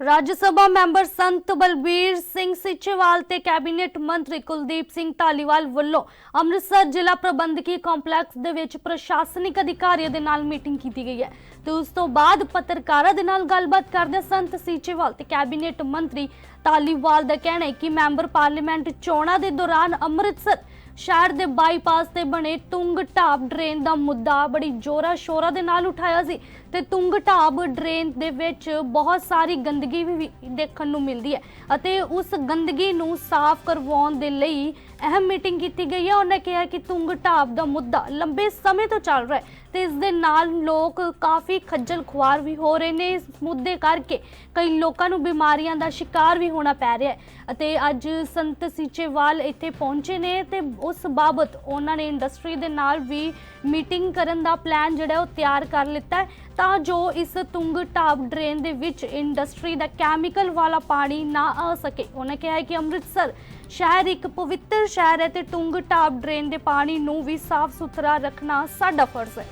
ਰਾਜ ਸਭਾ member ਸੰਤ ਬਲਬੀਰ ਸਿੰਘ ਸਿੱਚੇਵਾਲ ਤੇ cabinet ਮੰਤਰੀ ਕੁਲਦੀਪ ਸਿੰਘ ਧਾਲੀਵਾਲ ਵੱਲੋਂ ਅੰਮ੍ਰਿਤਸਰ ਜ਼ਿਲ੍ਹਾ ਪ੍ਰਬੰਧਕੀ ਕੰਪਲੈਕਸ ਦੇ ਵਿੱਚ ਪ੍ਰਸ਼ਾਸਨਿਕ ਅਧਿਕਾਰੀਆਂ ਦੇ ਨਾਲ ਮੀਟਿੰਗ ਕੀਤੀ ਗਈ ਹੈ ਤੇ ਉਸ ਤੋਂ ਬਾਅਦ ਪੱਤਰਕਾਰਾਂ ਦੇ ਨਾਲ ਗੱਲਬਾਤ ਕਰਦੇ ਸੰਤ ਸਿੱਚੇਵਾਲ ਤੇ ਕੈਬਨਿਟ ਮੰਤਰੀ ਧਾਲੀਵਾਲ ਦਾ ਕਹਿਣਾ ਹੈ ਕਿ ਮੈਂਬਰ ਪਾਰਲੀਮੈਂਟ ਚੋਣਾਂ ਦੇ ਦੌਰਾਨ ਅੰਮ੍ਰਿਤਸਰ ਸ਼ਹਿਰ ਦੇ ਬਾਈਪਾਸ ਤੇ ਬਣੇ ਤੁੰਗ ਢਾਬ ਡਰੇਨ ਦਾ ਮੁੱਦਾ ਬੜੀ ਜ਼ੋਰਾ ਸ਼ੋਰਾ ਦੇ ਨਾਲ ਉਠਾਇਆ ਸੀ ਤੇ ਤੁੰਗ ਢਾਬ ਡਰੇਨ ਦੇ ਵਿੱਚ ਬਹੁਤ ਸਾਰੀ ਗੰਦਗੀ ਵੀ ਵੀ ਦੇਖਣ ਨੂੰ ਮਿਲਦੀ ਹੈ ਅਤੇ ਉਸ ਗੰਦਗੀ ਨੂੰ ਸਾਫ਼ ਕਰਵਾਉਣ ਦੇ ਲਈ ਅਹਿਮ ਮੀਟਿੰਗ ਕੀਤੀ ਗਈ ਹੈ। ਉਹਨਾਂ ਕਿਹਾ ਕਿ ਤੁੰਗ ਢਾਬ ਦਾ ਮੁੱਦਾ ਲੰਬੇ ਸਮੇਂ ਤੋਂ ਚੱਲ ਰਿਹਾ ਹੈ ਤੇ ਇਸ ਦੇ ਨਾਲ ਲੋਕ ਕਾਫੀ ਖੱਜਲ ਖੁਆਰ ਵੀ ਹੋ ਰਹੇ ਨੇ। ਇਸ ਮੁੱਦੇ ਕਰਕੇ ਕਈ ਲੋਕਾਂ ਨੂੰ ਬਿਮਾਰੀਆਂ ਦਾ ਸ਼ਿਕਾਰ ਵੀ ਹੋਣਾ ਪੈ ਰਿਹਾ ਹੈ ਅਤੇ ਅੱਜ ਸੰਤ ਸੀਚੇਵਾਲ ਇੱਥੇ ਪਹੁੰਚੇ ਨੇ ਤੇ ਉਸ ਬਾਬਤ ਉਹਨਾਂ ਨੇ ਇੰਡਸਟਰੀ ਦੇ ਨਾਲ ਵੀ ਮੀਟਿੰਗ ਕਰਨ ਦਾ ਪਲਾਨ ਜਿਹੜਾ ਉਹ ਤਿਆਰ ਕਰ ਲਿੱਤਾ ਹੈ। ਤਾਂ ਜੋ ਇਸ ਤੁੰਗ ਢਾਬ ਡਰੇਨ ਦੇ ਵਿੱਚ ਇੰਡਸਟਰੀ ਦਾ ਕੈਮੀਕਲ ਵਾਲਾ ਪਾਣੀ ਨਾ ਆ ਸਕੇ। ਉਹਨਾਂ ਕਿਹਾ ਹੈ ਕਿ ਅੰਮ੍ਰਿਤਸਰ ਸ਼ਹਿਰ ਇੱਕ ਪਵਿੱਤਰ ਸ਼ਹਿਰ ਹੈ ਤੇ ਤੁੰਗ ਢਾਬ ਡਰੇਨ ਦੇ ਪਾਣੀ ਨੂੰ ਵੀ ਸਾਫ਼ ਸੁਥਰਾ ਰੱਖਣਾ ਸਾਡਾ ਫਰਜ਼ ਹੈ।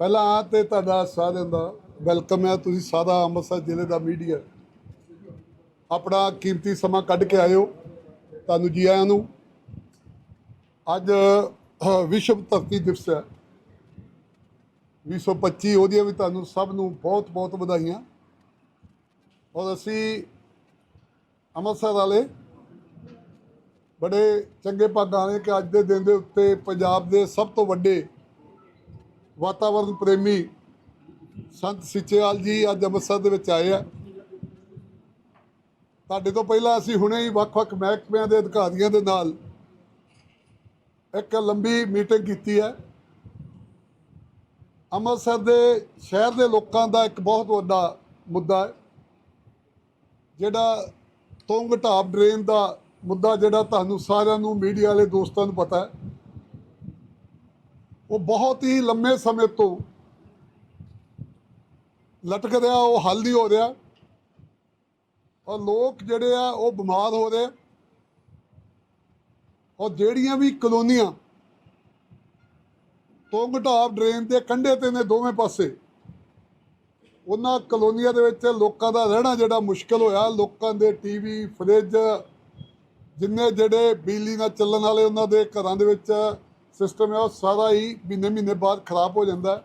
ਪਹਿਲਾਂ ਤੇ ਤੁਹਾਡਾ ਸਾਰਿਆਂ ਦਾ ਵੈਲਕਮ ਹੈ। ਤੁਸੀਂ ਸਾਰਾ ਅੰਮ੍ਰਿਤਸਰ ਜ਼ਿਲ੍ਹੇ ਦਾ ਮੀਡੀਆ। ਆਪਣਾ ਕੀਮਤੀ ਸਮਾਂ ਕੱਢ ਕੇ ਆਇਓ ਤੁਹਾਨੂੰ ਜੀ ਆਇਆਂ ਨੂੰ। ਅੱਜ ਵਿਸ਼ਵ ਧਰਤੀ ਦਿਵਸ ਹੈ। 225 ਉਹਦੀਆਂ ਵੀ ਤੁਹਾਨੂੰ ਸਭ ਨੂੰ ਬਹੁਤ ਬਹੁਤ ਵਧਾਈਆਂ। ਔਰ ਅਸੀਂ ਅੰਮ੍ਰਿਤਸਰ ਵਾਲੇ ਬੜੇ ਚੰਗੇ ਭਾਗਾਂ ਨੇ ਕਿ ਅੱਜ ਦੇ ਦਿਨ ਦੇ ਉੱਤੇ ਪੰਜਾਬ ਦੇ ਸਭ ਤੋਂ ਵੱਡੇ ਵਾਤਾਵਰਣ ਪ੍ਰੇਮੀ ਸੰਤ ਸਿੱਚੇਵਾਲ ਜੀ ਅੱਜ ਅੰਮ੍ਰਿਤਸਰ ਦੇ ਵਿੱਚ ਆਏ ਆ। ਤੁਹਾਡੇ ਤੋਂ ਪਹਿਲਾਂ ਅਸੀਂ ਹੁਣੇ ਹੀ ਵੱਖ-ਵੱਖ ਮਹਿਕਮਿਆਂ ਦੇ ਅਧਿਕਾਰੀਆਂ ਦੇ ਨਾਲ ਇੱਕ ਲੰਬੀ ਮੀਟਿੰਗ ਕੀਤੀ ਹੈ। ਅੰਮ੍ਰਿਤਸਰ ਦੇ ਸ਼ਹਿਰ ਦੇ ਲੋਕਾਂ ਦਾ ਇੱਕ ਬਹੁਤ ਵੱਡਾ ਮੁੱਦਾ ਹੈ, ਜਿਹੜਾ ਤੁੰਗ ਢਾਬ ਡਰੇਨ ਦਾ ਮੁੱਦਾ ਜਿਹੜਾ ਤੁਹਾਨੂੰ ਸਾਰਿਆਂ ਨੂੰ, ਮੀਡੀਆ ਵਾਲੇ ਦੋਸਤਾਂ ਨੂੰ ਪਤਾ ਹੈ। ਉਹ ਬਹੁਤ ਹੀ ਲੰਮੇ ਸਮੇਂ ਤੋਂ ਲਟਕ ਰਿਹਾ, ਉਹ ਹੱਲ ਨਹੀਂ ਹੋ ਰਿਹਾ। ਔਰ ਲੋਕ ਜਿਹੜੇ ਆ, ਉਹ ਬਿਮਾਰ ਹੋ ਰਹੇ। ਔਰ ਜਿਹੜੀਆਂ ਵੀ ਕਲੋਨੀਆਂ ਤੁੰਗ ਢਾਬ ਡਰੇਨ ਦੇ ਕੰਢੇ ਤੇ ਨੇ ਦੋਵੇਂ ਪਾਸੇ। ਉਹਨਾਂ ਕਲੋਨੀਆਂ ਦੇ ਵਿੱਚ ਲੋਕਾਂ ਦਾ ਰਹਿਣਾ ਜਿਹੜਾ ਮੁਸ਼ਕਲ ਹੋਇਆ। ਲੋਕਾਂ ਦੇ ਟੀਵੀ, ਫਰਿੱਜ ਜਿੰਨੇ ਜਿਹੜੇ ਬਿਜਲੀ ਨਾਲ ਚੱਲਣ ਵਾਲੇ ਉਹਨਾਂ ਦੇ ਘਰਾਂ ਦੇ ਵਿੱਚ ਸਿਸਟਮ ਹੈ ਉਹ ਸਾਰਾ ਹੀ ਮਹੀਨੇ ਮਹੀਨੇ ਬਾਅਦ ਖਰਾਬ ਹੋ ਜਾਂਦਾ।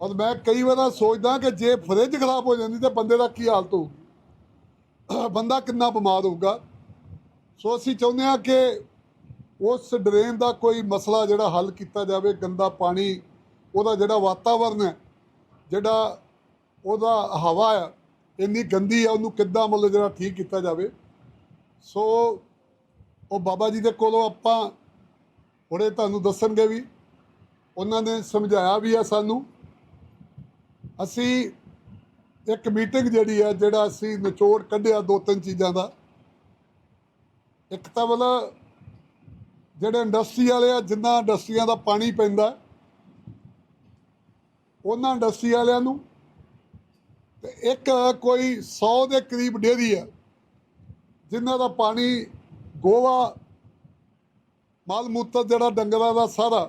ਔਰ ਮੈਂ ਕਈ ਵਾਰ ਸੋਚਦਾ ਕਿ ਜੇ ਫਰਿੱਜ ਖਰਾਬ ਹੋ ਜਾਂਦੀ ਤਾਂ ਬੰਦੇ ਦਾ ਕੀ ਹਾਲਤ ਹੋਊਗੀ ਬੰਦਾ ਕਿੰਨਾ ਬਿਮਾਰ ਹੋਊਗਾ? ਸੋ ਅਸੀਂ ਚਾਹੁੰਦੇ ਹਾਂ ਕਿ ਉਸ ਡਰੇਨ ਦਾ ਕੋਈ ਮਸਲਾ ਜਿਹੜਾ ਹੱਲ ਕੀਤਾ ਜਾਵੇ, ਗੰਦਾ ਪਾਣੀ, ਉਹਦਾ ਜਿਹੜਾ ਵਾਤਾਵਰਨ ਹੈ, ਜਿਹੜਾ ਉਹਦਾ ਹਵਾ ਆ ਇੰਨੀ ਗੰਦੀ ਆ ਉਹਨੂੰ ਕਿੱਦਾਂ ਮਤਲਬ ਜਿਹੜਾ ਠੀਕ ਕੀਤਾ ਜਾਵੇ? ਸੋ ਉਹ ਬਾਬਾ ਜੀ ਦੇ ਕੋਲੋਂ ਆਪਾਂ ਹੁਣੇ ਤੁਹਾਨੂੰ ਦੱਸਣਗੇ ਵੀ, ਉਹਨਾਂ ਨੇ ਸਮਝਾਇਆ ਵੀ ਆ ਸਾਨੂੰ। ਅਸੀਂ ਇੱਕ ਮੀਟਿੰਗ ਜਿਹੜੀ ਆ ਜਿਹੜਾ ਅਸੀਂ ਨਿਚੋੜ ਕੱਢਿਆ ਦੋ ਤਿੰਨ ਚੀਜ਼ਾਂ ਦਾ। ਇੱਕ ਤਾਂ ਮਤਲਬ ਜਿਹੜੇ ਇੰਡਸਟਰੀ ਵਾਲੇ ਆ, ਜਿੰਨਾ ਇੰਡਸਟਰੀਆਂ ਦਾ ਪਾਣੀ ਪੈਂਦਾ ਉਹਨਾਂ ਇੰਡਸਟਰੀ ਵਾਲਿਆਂ ਨੂੰ ਤੇ ਇੱਕ ਕੋਈ 100 ਦੇ ਕਰੀਬ ਡੇਅਰੀ ਆ, ਜਿਨ੍ਹਾਂ ਦਾ ਪਾਣੀ ਗੋਵਾ ਮਾਲ ਮੂਤਰ ਜਿਹੜਾ ਡੰਗਰਾਂ ਦਾ ਸਾਰਾ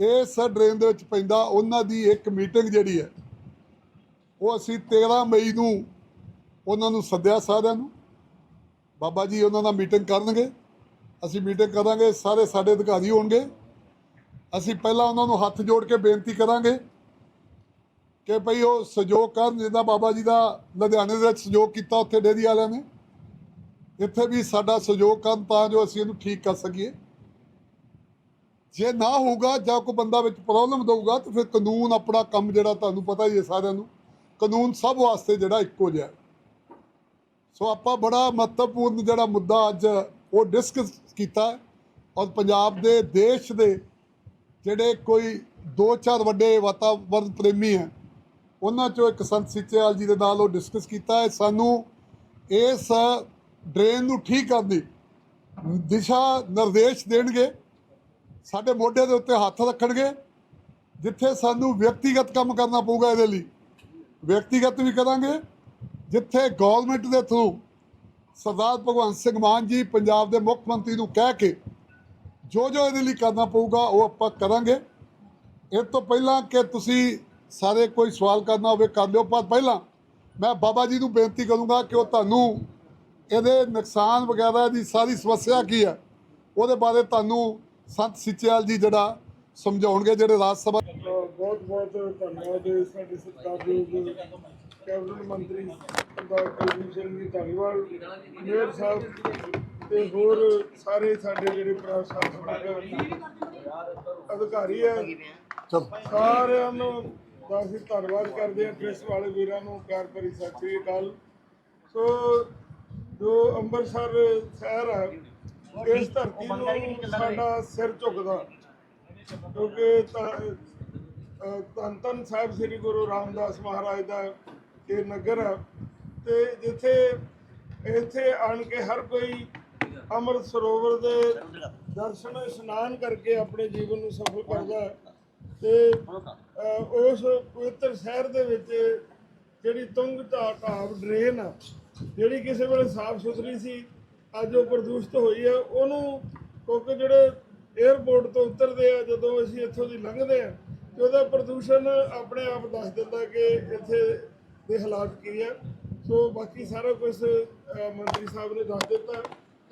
ਇਸ ਡਰੇਨ ਦੇ ਵਿੱਚ ਪੈਂਦਾ, ਉਹਨਾਂ ਦੀ ਇੱਕ ਮੀਟਿੰਗ ਜਿਹੜੀ ਹੈ, ਉਹ ਅਸੀਂ 13 ਮਈ ਨੂੰ ਉਹਨਾਂ ਨੂੰ ਸੱਦਿਆ ਸਾਰਿਆਂ ਨੂੰ, ਬਾਬਾ ਜੀ ਉਹਨਾਂ ਨਾਲ ਮੀਟਿੰਗ ਕਰਨਗੇ। ਅਸੀਂ ਮੀਟਿੰਗ ਕਰਾਂਗੇ, ਸਾਰੇ ਸਾਡੇ ਅਧਿਕਾਰੀ ਹੋਣਗੇ। ਅਸੀਂ ਪਹਿਲਾਂ ਉਹਨਾਂ ਨੂੰ ਹੱਥ ਜੋੜ ਕੇ ਬੇਨਤੀ ਕਰਾਂਗੇ ਕਿ ਭਈ ਉਹ ਸਹਿਯੋਗ ਕਰਨ, ਜਿੱਦਾਂ ਬਾਬਾ ਜੀ ਦਾ ਲੁਧਿਆਣੇ ਦੇ ਵਿੱਚ ਸਹਿਯੋਗ ਕੀਤਾ ਉੱਥੇ ਡੇਰੀ ਵਾਲਿਆਂ ਨੇ। ਇੱਥੇ ਵੀ ਸਾਡਾ ਸਹਿਯੋਗ ਕਰਨ ਤਾਂ ਜੋ ਅਸੀਂ ਇਹਨੂੰ ਠੀਕ ਕਰ ਸਕੀਏ। ਜੇ ਨਾ ਹੋਊਗਾ ਜਾਂ ਕੋਈ ਬੰਦਾ ਵਿੱਚ ਪ੍ਰੋਬਲਮ ਦਊਗਾ ਤਾਂ ਫਿਰ ਕਾਨੂੰਨ ਆਪਣਾ ਕੰਮ ਜਿਹੜਾ ਤੁਹਾਨੂੰ ਪਤਾ ਹੀ ਹੈ ਸਾਰਿਆਂ ਨੂੰ, ਕਾਨੂੰਨ ਸਭ ਵਾਸਤੇ ਜਿਹੜਾ ਇੱਕੋ ਜਿਹਾ। ਸੋ ਆਪਾਂ ਬੜਾ ਮਹੱਤਵਪੂਰਨ ਜਿਹੜਾ ਮੁੱਦਾ ਅੱਜ ਉਹ ਡਿਸਕਸ ਕੀਤਾ ਔਰ ਪੰਜਾਬ ਦੇ ਦੇਸ਼ ਦੇ ਜਿਹੜੇ ਕੋਈ ਦੋ ਚਾਰ ਵੱਡੇ ਵਾਤਾਵਰਣ ਪ੍ਰੇਮੀ ਹੈ, ਉਹਨਾਂ ਚੋਂ ਇੱਕ ਸੰਤ ਸਿੱਚੇਵਾਲ ਜੀ ਦੇ ਨਾਲ ਉਹ ਡਿਸਕਸ ਕੀਤਾ ਹੈ। ਸਾਨੂੰ ਇਸ ਡਰੇਨ ਨੂੰ ਠੀਕ ਕਰਨ ਦੀ ਦਿਸ਼ਾ ਨਿਰਦੇਸ਼ ਦੇਣਗੇ। ਸਾਡੇ ਮੋਢੇ ਦੇ ਉੱਤੇ ਹੱਥ ਰੱਖਣਗੇ, ਜਿੱਥੇ ਸਾਨੂੰ ਵਿਅਕਤੀਗਤ ਕੰਮ ਕਰਨਾ ਪਊਗਾ ਇਹਦੇ ਲਈ। ਵਿਅਕਤੀਗਤ ਵੀ ਕਰਾਂਗੇ, ਜਿੱਥੇ ਗਵਰਨਮੈਂਟ ਦੇ ਥਰੂ ਸਰਦਾਰ ਭਗਵੰਤ ਸਿੰਘ ਮਾਨ ਜੀ ਪੰਜਾਬ ਦੇ ਮੁੱਖ ਮੰਤਰੀ ਨੂੰ ਕਹਿ ਕੇ ਜੋ ਜੋ ਇਹਦੇ ਲਈ ਕਰਨਾ ਪਊਗਾ ਉਹ ਆਪਾਂ ਕਰਾਂਗੇ। ਇਹ ਤੋਂ ਪਹਿਲਾਂ ਕਿ ਤੁਸੀਂ ਸਾਰੇ ਕੋਈ ਸਵਾਲ ਕਰਨਾ ਹੋਵੇ ਕਰ ਲਿਓ, ਪਰ ਪਹਿਲਾਂ ਮੈਂ ਬਾਬਾ ਜੀ ਨੂੰ ਬੇਨਤੀ ਕਰੂੰਗਾ ਕਿ ਉਹ ਤੁਹਾਨੂੰ ਇਹਦੇ ਨੁਕਸਾਨ ਵਗੈਰਾ ਦੀ ਸਾਰੀ ਸਮੱਸਿਆ ਕੀ ਹੈ, ਉਹਦੇ ਬਾਰੇ ਤੁਹਾਨੂੰ ਸੰਤ ਸਿੱਚੇਵਾਲ ਜੀ ਜਿਹੜਾ ਸਮਝਾਉਣਗੇ ਜਿਹੜੇ ਰਾਜ ਸਭਾ ਬਹੁਤ ਬਹੁਤ ਧੰਨਵਾਦ ਸਾਡੇ ਸਤਿਕਾਰਯੋਗ ਕੈਬਨਿਟ ਮੰਤਰੀ ਸਰਦਾਰ ਕੁਲਦੀਪ ਸਿੰਘ ਜੀ ਧਾਲੀਵਾਲ, ਮੇਅਰ ਸਾਹਿਬ ਤੇ ਹੋਰ ਸਾਰੇ ਸਾਡੇ ਜਿਹੜੇ ਪ੍ਰਸ਼ਾਸਨਿਕ ਅਧਿਕਾਰੀ ਹੈ, ਸਾਰਿਆਂ ਨੂੰ ਦਾ ਅਸੀਂ ਧੰਨਵਾਦ ਕਰਦੇ ਹਾਂ ਪ੍ਰੈਸ ਵਾਲੇ ਵੀਰਾਂ ਨੂੰ ਪਿਆਰ ਭਰੀ ਸਤਿ ਸ੍ਰੀ ਅਕਾਲ। ਸੋ ਜੋ ਅੰਮ੍ਰਿਤਸਰ ਸ਼ਹਿਰ ਹੈ, ਇਸ ਧਰਤੀ ਨੂੰ ਸਾਡਾ ਸਿਰ ਝੁਕਦਾ, ਕਿਉਂਕਿ ਤਾਂ, ਅਹ, ਧੰਨ ਧੰਨ ਸਾਹਿਬ ਸ੍ਰੀ ਗੁਰੂ ਰਾਮਦਾਸ ਮਹਾਰਾਜ ਦਾ ਇਹ ਨਗਰ ਆ। ਤੇ ਜਿੱਥੇ, ਇੱਥੇ ਆਣ ਕੇ ਹਰ ਕੋਈ ਅੰਮ੍ਰਿਤ ਸਰੋਵਰ ਦੇ ਦਰਸ਼ਨ, ਇਸ਼ਨਾਨ ਕਰਕੇ ਆਪਣੇ ਜੀਵਨ ਨੂੰ ਸਫਲ ਕਰਦਾ ਹੈ। ਤੇ ਉਸ ਪਵਿੱਤਰ ਸ਼ਹਿਰ ਦੇ ਵਿੱਚ ਜਿਹੜੀ ਤੁੰਗ ਢਾ ਢਾਬ ਡਰੇਨ ਆ, ਜਿਹੜੀ ਕਿਸੇ ਵੇਲੇ ਸਾਫ਼ ਸੁਥਰੀ ਸੀ, ਅੱਜ ਉਹ ਪ੍ਰਦੂਸ਼ਿਤ ਹੋਈ ਹੈ ਉਹਨੂੰ ਕਿਉਂਕਿ ਜਿਹੜੇ 에ਅਰਪੋਰਟ ਤੋਂ ਉਤਰਦੇ ਆ, ਜਦੋਂ ਅਸੀਂ ਇੱਥੋਂ ਦੀ ਲੰਘਦੇ ਆ, ਤੇ ਉਹਦਾ ਪ੍ਰਦੂਸ਼ਣ ਆਪਣੇ ਆਪ ਦੱਸ ਦਿੰਦਾ ਕਿ ਇੱਥੇ ਦੇ ਹਾਲਾਤ ਕੀ ਹੈ? ਸੋ ਬਾਕੀ ਸਾਰਾ ਕੁਝ ਮੰਤਰੀ ਸਾਹਿਬ ਨੇ ਦੱਸ ਦਿੱਤਾ।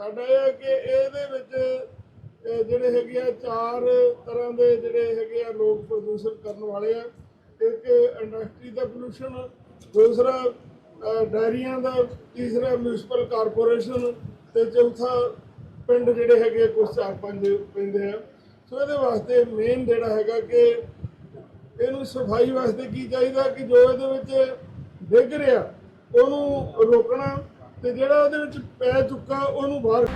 ਸਾਡਾ ਇਹ ਹੈ ਕਿ ਇਹਦੇ ਵਿੱਚ ਜਿਹੜੇ ਹੈਗੇ ਆ ਚਾਰ ਤਰ੍ਹਾਂ ਦੇ ਜਿਹੜੇ ਹੈਗੇ ਆ ਲੋਕ ਪ੍ਰਦੂਸ਼ਣ ਕਰਨ ਵਾਲੇ ਆ। ਇੱਕ ਇੰਡਸਟਰੀ ਦਾ ਪੋਲੂਸ਼ਨ ਦੂਸਰਾ ਡਾਇਰੀਆਂ ਦਾ, ਤੀਸਰਾ ਮਿਊਨਿਸਪਲ ਕਾਰਪੋਰੇਸ਼ਨ ਤੇ ਚੌਥਾ ਪਿੰਡ ਜਿਹੜੇ ਹੈਗੇ ਕੁਝ ਚਾਰ ਪੰਜ ਪੈਂਦੇ ਆ। ਸੋ ਇਹਦੇ ਵਾਸਤੇ ਮੇਨ ਜਿਹੜਾ ਹੈਗਾ ਕਿ ਇਹਨੂੰ ਸਫ਼ਾਈ ਵਾਸਤੇ ਕੀ ਚਾਹੀਦਾ ਕਿ ਜੋ ਇਹਦੇ ਵਿੱਚ ਡਿੱਗ ਰਿਹਾ ਉਹਨੂੰ ਰੋਕਣਾ ਤੇ ਜਿਹੜਾ ਉਹਦੇ ਵਿੱਚ ਪੈ ਚੁੱਕਾ ਉਹਨੂੰ ਬਾਹਰ